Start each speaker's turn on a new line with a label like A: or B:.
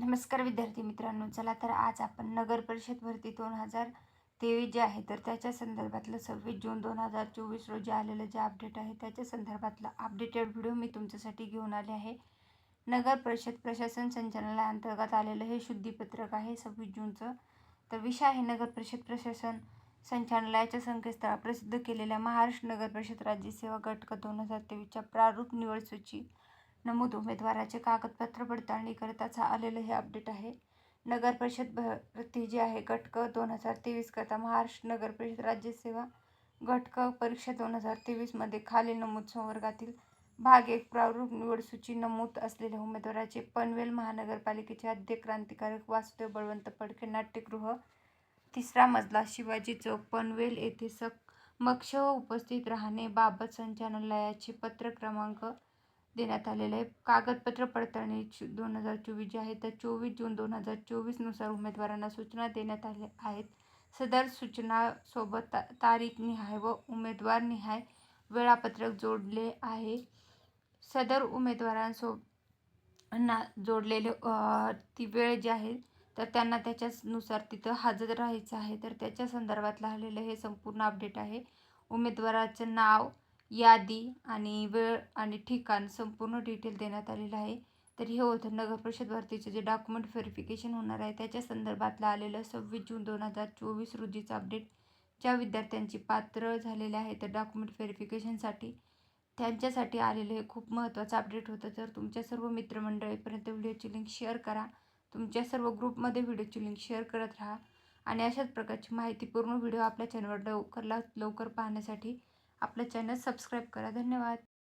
A: नमस्कार विद्यार्थी मित्रांनो चला तर आज आपण नगर परिषद भरती दोन हजार तेवीस जे आहे तर त्याच्या संदर्भातलं सव्वीस जून दोन हजार चोवीस रोजी आलेलं जे अपडेट आहे त्याच्या संदर्भातला अपडेटेड व्हिडिओ मी तुमच्यासाठी घेऊन आले आहे. नगर परिषद प्रशासन संचालनालयाअंतर्गत आलेलं हे शुद्धीपत्रक आहे सव्वीस जूनचं. तर विषय आहे नगर परिषद प्रशासन संचालनालयाच्या संकेतस्थळावर प्रसिद्ध केलेल्या महाराष्ट्र नगर परिषद राज्यसेवा गटक दोन हजार तेवीसच्या प्रारूप निवड सूची. नमूद उमेदवाराचे कागदपत्र पडताळणीकरिताच आलेलं हे अपडेट आहे. नगर परिषद भरती जी आहे गटक दोन हजार तेवीस करता महाराष्ट्र नगर परिषद राज्यसेवा गटक परीक्षा दोन हजार तेवीसमध्ये खालील नमूद संवर्गातील भाग एक प्रारूप निवड सूची नमूद असलेल्या उमेदवाराचे पनवेल महानगरपालिकेचे अध्यक्ष क्रांतिकारक वासुदेव बळवंत फडके नाट्यगृह तिसरा मजला शिवाजी चौक पनवेल येथे सक मक्ष उपस्थित राहणे बाबत संचालनालयाचे पत्र क्रमांक देण्यात आलेलं आहे. कागदपत्र पडताळणी दोन हजार चोवीस जे आहे तर चोवीस जून दोन हजार चोवीसनुसार उमेदवारांना सूचना देण्यात आल्या आहेत. सदर सूचनासोबत ता तारीख निहाय व उमेदवार निहाय वेळापत्रक जोडले आहे. सदर उमेदवारांसो ना जोडलेले ती वेळ जी आहे तर त्यांना त्याच्यानुसार तिथं हजर राहायचं आहे. तर त्याच्या संदर्भात आलेलं हे संपूर्ण अपडेट आहे. उमेदवाराचं नाव यादी आणि वेळ आणि ठिकाण संपूर्ण डिटेल देण्यात आलेलं आहे. तर हे होतं नगर परिषद भरतीचे जे डॉक्युमेंट व्हेरिफिकेशन होणार आहे त्याच्या संदर्भातलं आलेलं सव्वीस जून दोन हजार चोवीस रोजीचं अपडेट ज्या विद्यार्थ्यांची पात्र झालेले आहे तर डॉक्युमेंट व्हेरिफिकेशनसाठी त्यांच्यासाठी आलेलं हे खूप महत्त्वाचं अपडेट होतं. तर तुमच्या सर्व मित्रमंडळीपर्यंत व्हिडिओची लिंक शेअर करा. तुमच्या सर्व ग्रुपमध्ये व्हिडिओची लिंक शेअर करत राहा. आणि अशाच प्रकारची माहितीपूर्ण व्हिडिओ आपल्या चॅनलवर लवकर लवकर पाहण्यासाठी आपलं चॅनल सबस्क्राईब करा. धन्यवाद.